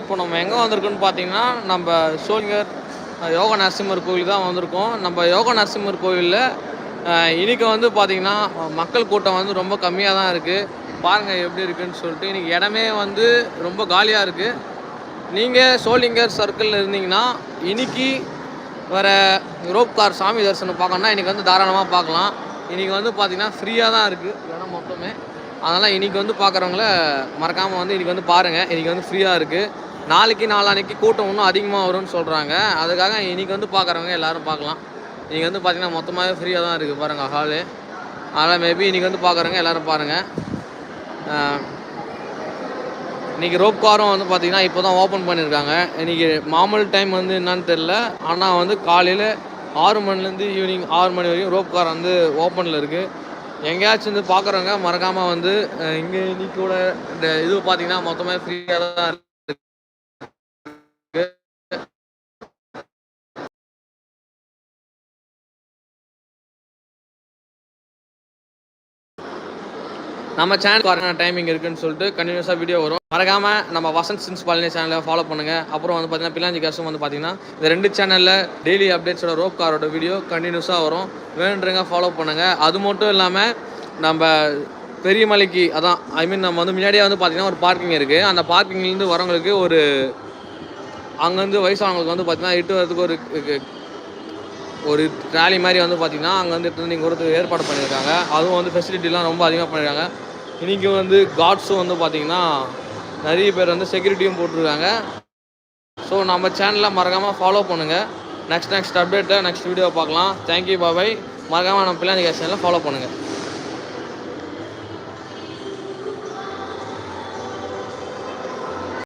இப்போ நம்ம எங்கே வந்திருக்கோம்னு பார்த்தீங்கன்னா நம்ம சோழிங்கர் யோக நரசிம்மர் கோவில் தான் வந்திருக்கோம். நம்ம யோக நரசிம்மர் கோவிலில் இன்னைக்கு வந்து பார்த்திங்கன்னா மக்கள் கூட்டம் வந்து ரொம்ப கம்மியாக தான் இருக்குது பாருங்கள் எப்படி இருக்குன்னு சொல்லிட்டு இன்றைக்கி இடமே வந்து ரொம்ப காலியாக இருக்குது நீங்கள் சோளிங்கர் சர்க்கிளில் இருந்தீங்கன்னா இன்றைக்கி வர ரோப் கார் சாமி தரிசனம் பார்க்கணுன்னா இன்றைக்கி வந்து தாராளமாக பார்க்கலாம். இன்றைக்கி வந்து பார்த்திங்கன்னா ஃப்ரீயாக தான் இருக்குது இடம் மொத்தமே. அதனால் இன்றைக்கி வந்து பார்க்குறவங்கள மறக்காமல் வந்து இன்றைக்கி வந்து பாருங்கள் இன்றைக்கி வந்து ஃப்ரீயாக இருக்குது நாளைக்கு நாளான்னைக்கு கூட்டம் இன்னும் அதிகமாக வரும்னு சொல்கிறாங்க அதுக்காக இன்றைக்கி வந்து பார்க்குறவங்க எல்லோரும் பார்க்கலாம். இன்றைக்கி வந்து பார்த்தீங்கன்னா மொத்தமாகவே ஃப்ரீயாக தான் இருக்குது பாருங்கள் ஹாலு அதனால் மேபி இன்றைக்கி வந்து பார்க்குறவங்க எல்லோரும் பாருங்கள் இன்றைக்கி ரோப் காரும் வந்து பார்த்திங்கன்னா இப்போ தான் ஓப்பன் பண்ணியிருக்காங்க இன்றைக்கி மாமூல் டைம் வந்து என்னன்னு தெரில ஆனால் வந்து காலையில் ஆறு மணிலேருந்து ஈவினிங் ஆறு மணி வரைக்கும் ரோப் கார் வந்து ஓப்பனில் இருக்குது எங்கேயாச்சும் வந்து பார்க்குறவங்க மறக்காமல் வந்து இங்கே இன்னைக்கு கூட இந்த இது பார்த்தீங்கன்னா மொத்தமாக ஃப்ரீயாக தான் நம்ம சேனல் டைமிங் இருக்குன்னு சொல்லிட்டு கண்டினியூஸாக வீடியோ வரும். மறக்காம நம்ம வசந்த் சின்ஸ் பாலினி சேனலை ஃபாலோ பண்ணுங்க. அப்புறம் வந்து பார்த்தீங்கன்னா பிலாஞ்சி கேஸும் வந்து பார்த்தீங்கன்னா இந்த ரெண்டு சேனலில் டெய்லி அப்டேட்ஸோட ரோப் காரோட வீடியோ கண்டினியூஸாக வரும். வேணுன்றங்க ஃபாலோ பண்ணுங்க. அது மட்டும் இல்லாமல் நம்ம பெரியமலைக்கு அதான் ஐ மீன் நம்ம வந்து முன்னாடியே வந்து பார்த்தீங்கன்னா ஒரு பார்க்கிங் இருக்குது அந்த பார்க்கிங்லேருந்து வரவங்களுக்கு ஒரு அங்கேருந்து வயசானவங்களுக்கு வந்து பார்த்தீங்கன்னா இட்டு வரதுக்கு ஒரு ஒரு ட்ராலி மாதிரி வந்து பார்த்தீங்கன்னா அங்கேருந்து எடுத்து இங்கே ஒருத்தர் ஏற்பாடு பண்ணியிருக்காங்க. அதுவும் வந்து ஃபெசிலிட்டிலாம் ரொம்ப அதிகமாக பண்ணியிருக்காங்க. இன்றைக்கி வந்து காட்ஸும் வந்து பார்த்தீங்கன்னா நிறைய பேர் வந்து செக்யூரிட்டியும் போட்டிருக்காங்க. ஸோ நம்ம சேனலை மறக்காமல் ஃபாலோ பண்ணுங்கள் நெக்ஸ்ட் நெக்ஸ்ட் அப்டேட்டை நெக்ஸ்ட் வீடியோ பார்க்கலாம். தேங்க்யூ பாபாய் மறக்காமல் நம்ம பிள்ளைங்க சேனலை ஃபாலோ பண்ணுங்கள்